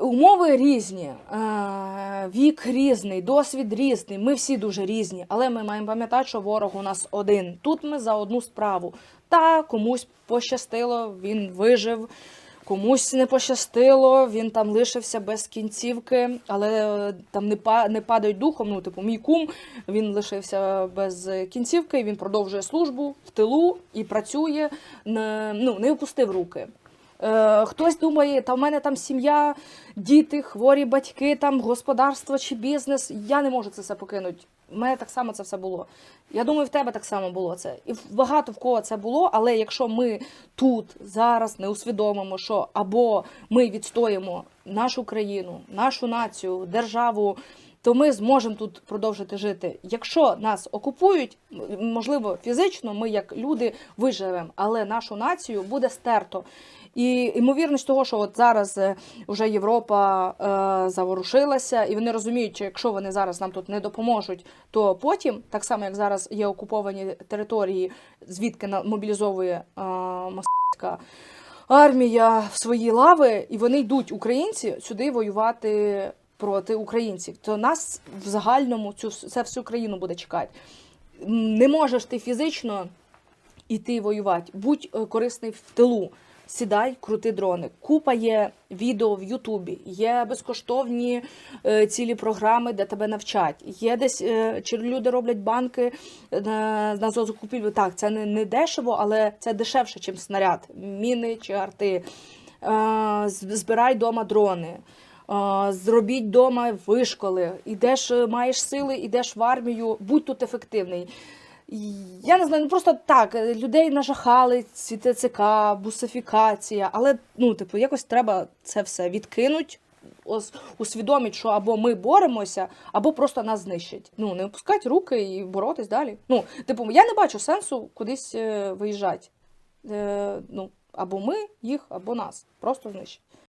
Умови різні, е, вік різний, досвід різний. Ми всі дуже різні, але ми маємо пам'ятати, що ворог у нас один. Тут ми за одну справу. Та комусь пощастило, він вижив, комусь не пощастило, він там лишився без кінцівки, але е, там не, не падають духом. Ну, типу, мій кум він лишився без кінцівки, він продовжує службу в тилу і працює, ну, не опустив руки. Е, хтось думає, та в мене там сім'я, діти, хворі батьки, там господарство чи бізнес. Я не можу це все покинути. У мене так само це все було. Я думаю, в тебе так само було це. І багато в кого це було, але якщо ми тут зараз не усвідомимо, що або ми відстоїмо нашу країну, нашу націю, державу, то ми зможемо тут продовжити жити. Якщо нас окупують, можливо, фізично ми як люди виживемо, але нашу націю буде стерто. І ймовірність того, що от зараз е, вже Європа е, заворушилася, і вони розуміють, що якщо вони зараз нам тут не допоможуть, то потім, так само як зараз є окуповані території, звідки мобілізовує е, московська армія в свої лави, і вони йдуть, українці, сюди воювати проти українців, то нас в загальному цю це всю країну буде чекати. Не можеш ти фізично іти воювати, будь е, корисний в тилу. Сідай, крути дрони. Купа є відео в Ютубі, є безкоштовні е, цілі програми, де тебе навчать. Є десь е, чи люди роблять банки е, на, закупівлю. Так, це не, не дешево, але це дешевше, ніж снаряд, міни чи арти. Е, збирай дома дрони. Зробіть дома вишколи, ідеш, е, маєш сили, ідеш в армію, будь тут ефективний. Я не знаю, ну просто так, е, людей нажахали, ці ТЦК, бусифікація, але ну, типу, якось треба це все відкинути, усвідомити, що або ми боремося, або просто нас знищать. Ну, не опускати руки і боротись далі. Ну, типу, я не бачу сенсу кудись е, виїжджати. Е, ну, або ми їх, або нас. Просто знищать.